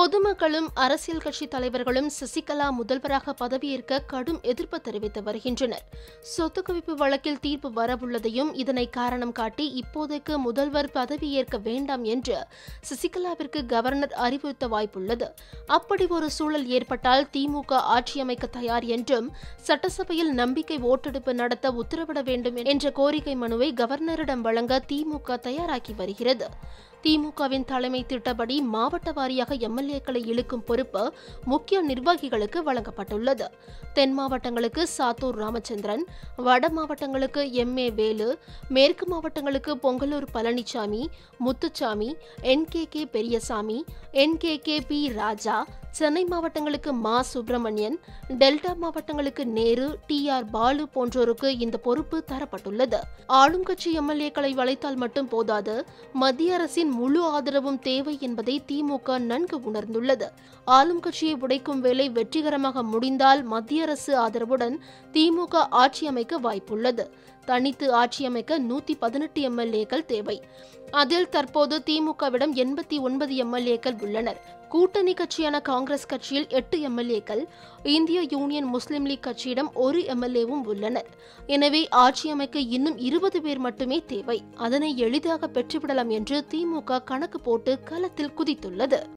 பொதுமக்களும் அரசியல் கட்சி தலைவர்களும் சசிகலா முதல்வராக பதவியேற்க கடும் எதிர்ப்பு தெரிவித்து வருகின்றனர். சொத்து குவிப்பு வழக்கில் தீர்ப்பு வரவுள்ளதையும் இதனை காரணம் காட்டி இப்போதைக்கு முதல்வர் பதவியேற்க வேண்டாம் என்று சசிகலாவிற்கு கவர்னர் அறிவுறுத்த வாய்ப்புள்ளது. அப்படி ஒரு சூழல் ஏற்பட்டால் திமுக ஆட்சியமைக்க தயார் என்றும் சட்டசபையில் நம்பிக்கை ஓட்டெடுப்பு நடத்த உத்தரவிட வேண்டும் என்ற கோரிக்கை மனுவை கவர்னரிடம் வழங்க திமுக தயாராகி வருகிறது. திமுகவின் தலைமை திட்டப்படி மாவட்ட வாரியாக எம்எல்ஏக்களை இழுக்கும் பொறுப்பு முக்கிய நிர்வாகிகளுக்கு வழங்கப்பட்டுள்ளது. தென் மாவட்டங்களுக்கு சாத்தூர் ராமச்சந்திரன் வட மாவட்டங்களுக்கு எம் ஏ வேலு மேற்கு மாவட்டங்களுக்கு Pongalur Palanisamy Muthusamy N K K Periyasamy N K K P Raja Chennai மாவட்டங்களுக்கு மா. சுப்பிரமணியன் டெல்டா மாவட்டங்களுக்கு நேரு டி. ஆர். பாலு போன்றோருக்கு இந்த பொறுப்பு தரப்பட்டுள்ளது. ஆளும் கட்சி எம்எல்ஏக்களை வளைத்தால் மட்டும் போதாது. மத்திய அரசின் முழு ஆதரவும் தேவை என்பதை திமுக நன்கு உணர்ந்துள்ளது. ஆளும் கட்சியை உடைக்கும் வேலை வெற்றிகரமாக முடிந்தால் மத்திய அரசு ஆதரவுடன் திமுக ஆட்சி அமைக்க வாய்ப்புள்ளது. தனித்து ஆட்சி அமைக்க நூத்தி பதினெட்டு எம்எல்ஏக்கள் தேவை. அதில் தற்போது திமுகவிடம் எண்பத்தி ஒன்பது எம்எல்ஏக்கள் உள்ளனர். கூட்டணி கட்சியான காங்கிரஸ் கட்சியில் எட்டு எம்எல்ஏக்கள் இந்திய யூனியன் முஸ்லீம் லீக் கட்சியிடம் ஒரு எம்எல்ஏவும் உள்ளனர். எனவே ஆட்சி அமைக்க இன்னும் இருபது பேர் மட்டுமே தேவை. அதனை எளிதாக பெற்றுவிடலாம் என்று திமுக கணக்கு போட்டு களத்தில் குதித்துள்ளது.